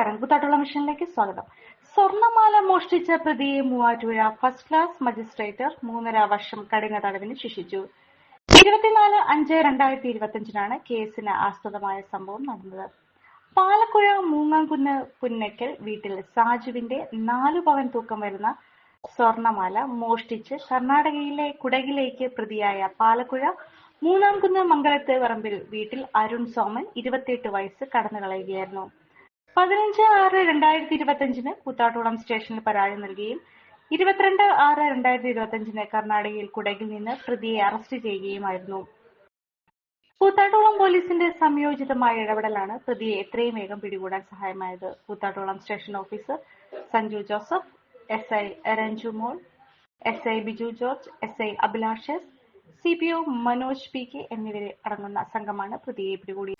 നമസ്കാരം. കൂത്താട്ടുള്ള മിഷനിലേക്ക് സ്വാഗതം. സ്വർണമാല മോഷ്ടിച്ച പ്രതിയെ മൂവാറ്റുപുഴ ഫസ്റ്റ് ക്ലാസ് മജിസ്ട്രേറ്റർ മൂന്നര വർഷം കഠിന തടവിന് ശിക്ഷിച്ചു. ഇരുപത്തിനാല് അഞ്ച് രണ്ടായിരത്തി ഇരുപത്തിയഞ്ചിനാണ് കേസിന് ആസ്പദമായ സംഭവം നടന്നത്. പാലക്കുഴ മൂങ്ങാംകുന്ന് പുന്നക്കൽ വീട്ടിൽ സാജുവിന്റെ നാലു പവൻ തൂക്കം വരുന്ന സ്വർണമാല മോഷ്ടിച്ച് കർണാടകയിലെ കുടകിലേക്ക് പ്രതിയായ പാലക്കുഴ മൂന്നാംകുന്ന് മംഗലത്ത് പറമ്പിൽ വീട്ടിൽ അരുൺ സോമൻ ഇരുപത്തിയെട്ട് വയസ്സ് കടന്നു കളയുകയായിരുന്നു പതിനഞ്ച് ആറ് രണ്ടായിരത്തി ഇരുപത്തിയഞ്ചിന് കൂത്താട്ടുകുളം സ്റ്റേഷനിൽ പരാതി നൽകുകയും ഇരുപത്തിരണ്ട് ആറ് രണ്ടായിരത്തി ഇരുപത്തിയഞ്ചിന് കർണാടകയിൽ കുടകിൽ നിന്ന് പ്രതിയെ അറസ്റ്റ് ചെയ്യുകയുമായിരുന്നു. കൂത്താട്ടുകുളം പോലീസിന്റെ സംയോജിതമായ ഇടപെടലാണ് പ്രതിയെ എത്രയും വേഗം പിടികൂടാൻ സഹായമായത്. Koothattukulam station officer Sanju Joseph S I Ranju Mol S I Biju George S I Abhilash C P O Manoj P K എന്നിവരെ അടങ്ങുന്ന സംഘമാണ് പ്രതിയെ പിടികൂടിയത്.